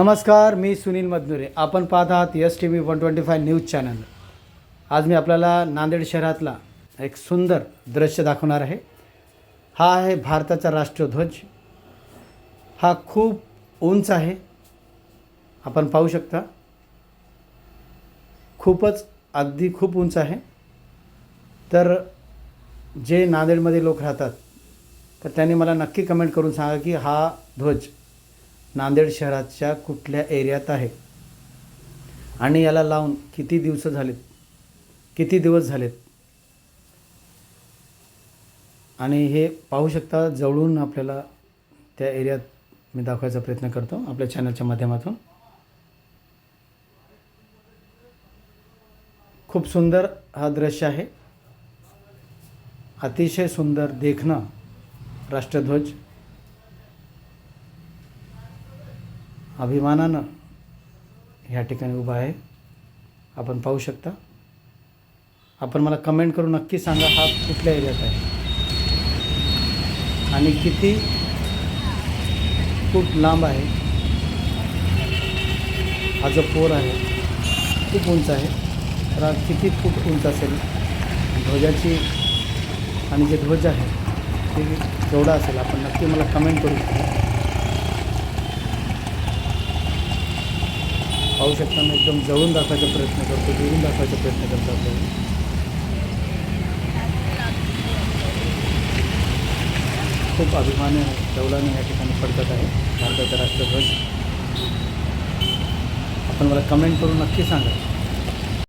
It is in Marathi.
नमस्कार मी सुनील मदनुरे. आपण पाहत आहात yes T V one twenty five news channel. आज मी आपल्याला नांदेड शहरातला एक सुंदर दृश्य दाखवणार आहे. हा आहे भारताचा राष्ट्रध्वज हा खूप उंच आहे. आपण पाहू शकता. खूपच अगदी खूप उंच आहे. तर जे नांदेडमध्ये लोक राहतात तर त्यांनी मला नक्की कमेंट करून सांगा की हा ध्वज नांदेड शहराच्या कुठल्या एरियात आहे? आणि याला लावून किती दिवस झालेत? किती दिवस झालेत? आणि हे पाहू शकता जवळून आपल्याला त्या एरियात मी दाखवायचा प्रयत्न करतो आपल्या चॅनलच्या माध्यमातून. खूप सुंदर हा दृश्य आहे. अतिशय सुंदर देखणं राष्ट्रध्वज. अभिमानानं ह्या ठिकाणी उभा आहे. आपण पाहू शकता. आपण मला कमेंट करून नक्की सांगा हा कुठल्या एरियात आहे. आणि किती खूप लांब आहे. हा जो पोर आहे खूप उंच आहे. तर हा किती खूप उंच असेल? ध्वजाची आणि जे ध्वज आहे ते केवढा असेल आपण नक्की मला कमेंट करू शकता. पाहू शकता मी एकदम जवळून दाखवायचा प्रयत्न करतो दुरून दाखवायचा प्रयत्न करतो आपल्याला खूप अभिमान डौलाने या ठिकाणी फडकत आहे भारताचा राष्ट्रध्वज. आपण मला कमेंट करून नक्की सांगा.